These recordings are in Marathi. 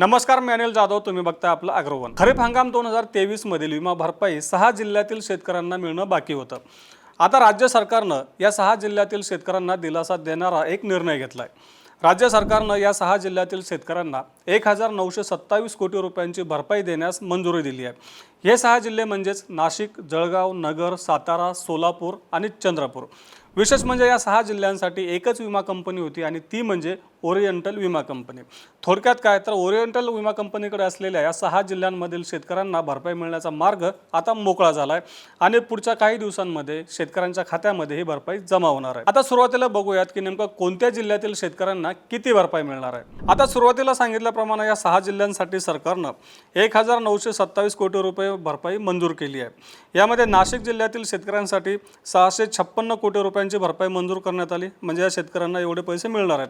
नमस्कार मी अनिल जाधव. तुम्ही बघता आपलं अग्रवन. खरीप हंगाम दोन हजार तेवीस मधील विमा भरपाई सहा जिल्ह्यातील शेतकऱ्यांना मिळणं बाकी होतं. आता राज्य सरकारनं या सहा जिल्ह्यातील शेतकऱ्यांना दिलासा देणारा एक निर्णय घेतलाय. राज्य सरकारनं या सहा जिल्ह्यातील शेतकऱ्यांना एक हजार नऊशे सत्तावीस कोटी रुपयांची भरपाई देण्यास मंजुरी दिली आहे. हे सहा जिल्हे म्हणजेच नाशिक जळगाव नगर सातारा सोलापूर आणि चंद्रपूर. विशेष म्हणजे या सहा जिल्ह्यांसाठी एकच विमा कंपनी होती आणि ती म्हणजे ओरिएंटल विमा कंपनी. थोडक्यात काय तर ओरिएंटल विमा कंपनीकडे असलेल्या या सहा जिल्ह्यांमधील शेतकऱ्यांना भरपाई मिळण्याचा मार्ग आता मोकळा झाला आहे आणि पुढच्या काही दिवसांमध्ये शेतकऱ्यांच्या खात्यामध्ये ही भरपाई जमा होणार आहे. आता सुरुवातीला बघूयात की नेमकं कोणत्या जिल्ह्यातील शेतकऱ्यांना किती भरपाई मिळणार आहे. आता सुरुवातीला सांगितल्याप्रमाणे या सहा जिल्ह्यांसाठी सरकारनं एक हजार नऊशे सत्तावीस कोटी रुपये भरपाई मंजूर केली आहे. यामध्ये नाशिक जिल्ह्यातील शेतकऱ्यांसाठी सहाशे छप्पन्न कोटी रुपयांची भरपाई मंजूर करण्यात आली. म्हणजे या शेतकऱ्यांना एवढे पैसे मिळणार आहेत.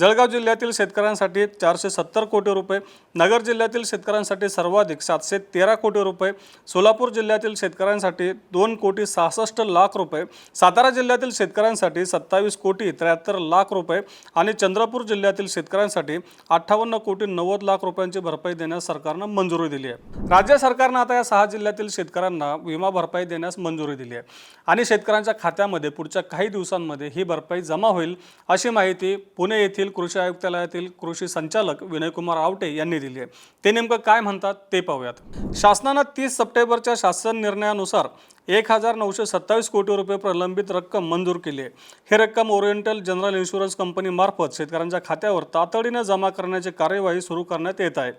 जळगाव जिल्ह्यातील शेतकऱ्यांसाठी चारशे सत्तर कोटी रुपये नगर जिल्ह्यातील शेतकऱ्यांसाठी सर्वाधिक सातशे तेरा कोटी रुपये सोलापूर जिल्ह्यातील शेतकऱ्यांसाठी दोन कोटी सहासष्ट लाख रुपये सातारा जिल्ह्यातील शेतकऱ्यांसाठी सत्तावीस कोटी त्र्याहत्तर लाख रुपये आणि चंद्रपूर जिल्ह्यातील शेतकऱ्यांसाठी अठ्ठावन्न कोटी नव्वद लाख रुपयांची भरपाई देण्यास सरकारनं मंजुरी दिली आहे. राज्य सरकारनं आता या सहा जिल्ह्यातील शेतकऱ्यांना विमा भरपाई देण्यास मंजुरी दिली आहे. आणि शेतकऱ्यांच्या खात्यामध्ये पुढच्या काही दिवसांमध्ये ही भरपाई जमा होईल अशी माहिती पुणे येथील कृषी आयुक्तालयातील कृषी संचालक विनयकुमार आवटे यांनी दिली आहे. ते नेमकं काय म्हणतात ते पाहूयात. शासनानं तीस सप्टेंबरच्या शासन निर्णयानुसार एक हजार नऊशे सत्तावीस कोटी रुपये प्रलंबित रक्कम मंजूर केली आहे. ही रक्कम ओरिएंटल जनरल इन्शुरन्स कंपनीमार्फत शेतकऱ्यांच्या खात्यावर तातडीनं जमा करण्याची कार्यवाही सुरू करण्यात येत आहे.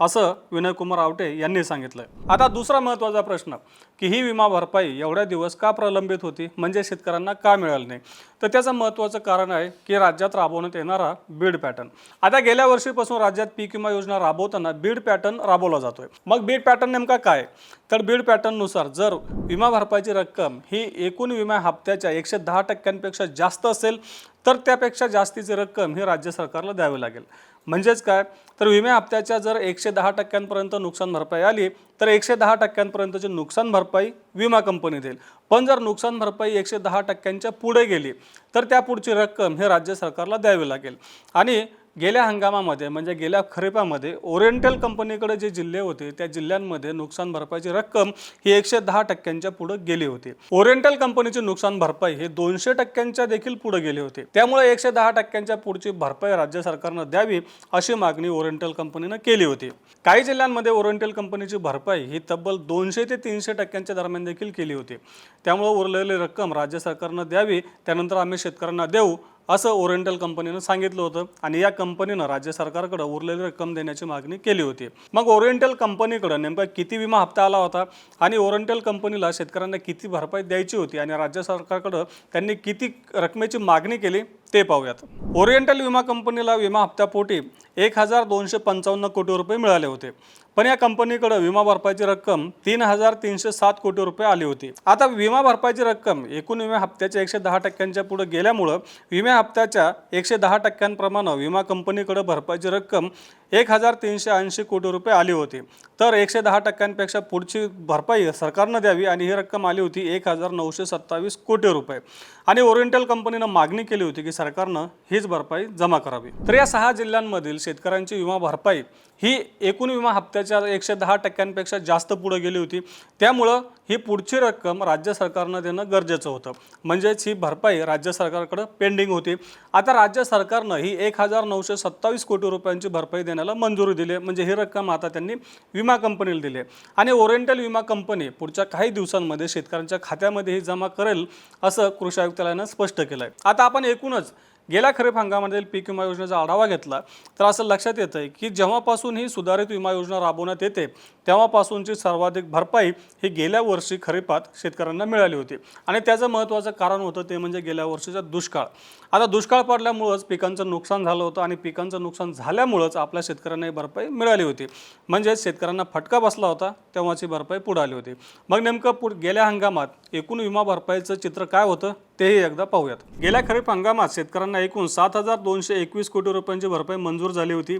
असं विनयकुमार आवटे यांनी सांगितलं आता दुसरा महत्त्वाचा प्रश्न की ही विमा भरपाई एवढ्या दिवस का प्रलंबित होती? म्हणजे शेतकऱ्यांना का मिळालं नाही? तर त्याचं महत्त्वाचं कारण आहे की राज्यात राबवण्यात येणारा बीड पॅटर्न. आता गेल्या वर्षीपासून राज्यात पीक विमा योजना राबवताना बीड पॅटर्न राबवला जातोय. मग बीड पॅटर्न नेमका काय? तर बीड पॅटर्ननुसार जर विमा भरपाईची रक्कम ही एकूण विमा हप्त्याच्या एकशे दहा टक्क्यांपेक्षा जास्त असेल तर त्यापेक्षा जास्तीची रक्कम ही राज्य सरकारला द्यावी लागेल. म्हणजेच काय? तर विम्या हप्त्याच्या जर एकशे दहा टक्क्यांपर्यंत नुकसान भरपाई आली तर एकशे दहा टक्क्यांपर्यंतची नुकसान भरपाई विमा कंपनी देईल. पण जर नुकसान भरपाई एकशे दहा टक्क्यांच्या पुढे गेली तर त्या पुढची रक्कम हे राज्य सरकारला द्यावी लागेल. आणि गेल्या हंगामामध्ये म्हणजे गेल्या खरीपामध्ये ओरिएंटल कंपनीकडे जे जिल्हे होते त्या जिल्ह्यांमध्ये नुकसान भरपाईची रक्कम ही एकशे दहा टक्क्यांच्या पुढे गेली होती. ओरिएंटल कंपनीची नुकसान भरपाई हे दोनशे टक्क्यांच्या देखील पुढे गेले होते. त्यामुळे एकशे दहा टक्क्यांच्या पुढची भरपाई राज्य सरकारनं द्यावी अशी मागणी ओरिएंटल कंपनीनं केली होती. काही जिल्ह्यांमध्ये ओरिएंटल कंपनीची भरपाई ही तब्बल दोनशे ते तीनशे टक्क्यांच्या दरम्यान देखील केली होती. त्यामुळे उरलेली रक्कम राज्य सरकारनं द्यावी त्यानंतर आम्ही शेतकऱ्यांना देऊ असं ओरिएंटल कंपनीनं सांगितलं होतं आणि या कंपनीनं राज्य सरकारकडे उरलेली रक्कम देण्याची मागणी केली होती. मग ओरिएंटल कंपनीकडं नेमका किती विमा हप्ता आला होता आणि ओरिएंटल कंपनीला शेतकऱ्यांना किती भरपाई द्यायची होती आणि राज्य सरकारकडं त्यांनी किती रकमेची मागणी केली ते पाहूयात. ओरिएंटल विमा कंपनीला विमा हप्त्यापोटी एक हजार दोनशे पंचावन्न कोटी रुपये मिळाले होते. पण या कंपनीकडे विमा भरपाईची रक्कम तीन हजार तीनशे सात कोटी रुपये आली होती. आता विमा भरपाईची रक्कम एकूण विमा हप्त्याच्या एकशे दहा टक्क्यांच्या पुढे गेल्यामुळं विमा हप्त्याच्या एकशे दहा टक्क्यांप्रमाणे विमा कंपनीकडे भरपाईची रक्कम एक हजार तीनशे ऐंशी कोटी रुपये आली होती. तर एकशे दहा टक्क्यांपेक्षा पुढची भरपाई सरकारनं द्यावी आणि ही रक्कम आली होती एक हजार नऊशे सत्तावीस कोटी रुपये. आणि ओरिएंटल कंपनीनं मागणी केली होती की सरकारनं हीच भरपाई जमा करावी. तर या सहा जिल्ह्यांमधील शेतकऱ्यांची विमा भरपाई ही एकूण विमा हप्त्याची त्याच्या एकशे दहा टक्क्यांपेक्षा जास्त पुढे गेली होती. त्यामुळं ही पुढची रक्कम राज्य सरकारनं देणं गरजेचं होतं. म्हणजेच ही भरपाई राज्य सरकारकडं पेंडिंग होती. आता राज्य सरकारनं ही एक हजार नऊशे सत्तावीस कोटी रुपयांची भरपाई देण्याला मंजुरी दिली. म्हणजे ही रक्कम आता त्यांनी विमा कंपनीला दिली. आहे आणि ओरिएंटल विमा कंपनी पुढच्या काही दिवसांमध्ये शेतकऱ्यांच्या खात्यामध्ये ही जमा करेल असं कृषी आयुक्तालयानं स्पष्ट केलं आहे आता आपण एकूणच गेल्या खरीप हंगामातील पीक विमा योजनेचा आढावा घेतला तर असं लक्षात येतं आहे की जेव्हापासून ही सुधारित विमा योजना राबवण्यात येते तेव्हापासूनची सर्वाधिक भरपाई ही गेल्या वर्षी खरीपात शेतकऱ्यांना मिळाली होती. आणि त्याचं महत्त्वाचं कारण होतं ते म्हणजे गेल्या वर्षीचा दुष्काळ. आता दुष्काळ पडल्यामुळंच पिकांचं नुकसान झालं होतं आणि पिकांचं नुकसान झाल्यामुळंच आपल्या शेतकऱ्यांना ही भरपाई मिळाली होती. म्हणजेच शेतकऱ्यांना फटका बसला होता तेव्हाची भरपाई पुढे आली होती. मग नेमकं पुढ गेल्या हंगामात एकूण विमा भरपाईचं चित्र काय होतं तेही एकदा पाहूयात. गेल्या खरीप हंगामात शेतकऱ्यांना एकूण सात हजार दोनशे एकवीस कोटी रुपयांची भरपाई मंजूर झाली होती.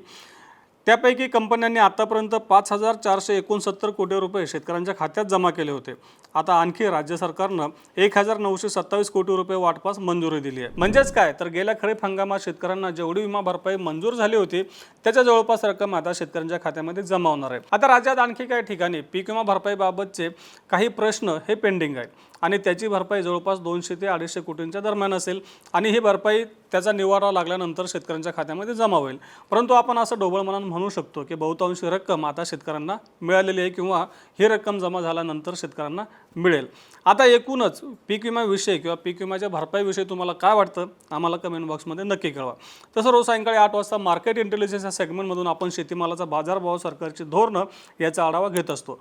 त्यापैकी कंपन्यांनी आतापर्यंत पाच हजार चारशे एकोणसत्तर कोटी रुपये शेतकऱ्यांच्या खात्यात जमा केले होते. आता आणखी राज्य सरकारनं एक हजार नऊशे सत्तावीस कोटी रुपये वाटपास मंजुरी दिली आहे. म्हणजेच काय? तर गेल्या खरीप हंगामात शेतकऱ्यांना जेवढी विमा भरपाई मंजूर झाली होती त्याच्या जवळपास रक्कम आता शेतकऱ्यांच्या खात्यामध्ये जमा होणार आहे. आता राज्यात आणखी काही ठिकाणी पीक विमा भरपाईबाबतचे काही प्रश्न हे पेंडिंग आहेत. आणि त्याची भरपाई जवळपास दोनशे ते अडीचशे कोटींच्या दरम्यान असेल आणि ही भरपाई त्याचा निवारा लागल्यानंतर शेतकऱ्यांच्या खात्यामध्ये जमा होईल. परंतु आपण असं ढोबळ मनानं म्हणू शकतो की बहुतांशी रक्कम आता शेतकऱ्यांना मिळालेली आहे किंवा ही रक्कम जमा झाल्यानंतर शेतकऱ्यांना मिळेल. आता एकूणच पीक विमाविषयी किंवा पीक विम्याच्या भरपाईविषयी तुम्हाला काय वाटतं? आम्हाला कमेंट बॉक्समध्ये नक्की कळवा. तसं रोज सायंकाळी आठ वाजता मार्केट इंटेलिजन्स या सेगमेंटमधून आपण शेतीमालाचा बाजारभाव सरकारची धोरणं याचा आढावा घेत असतो.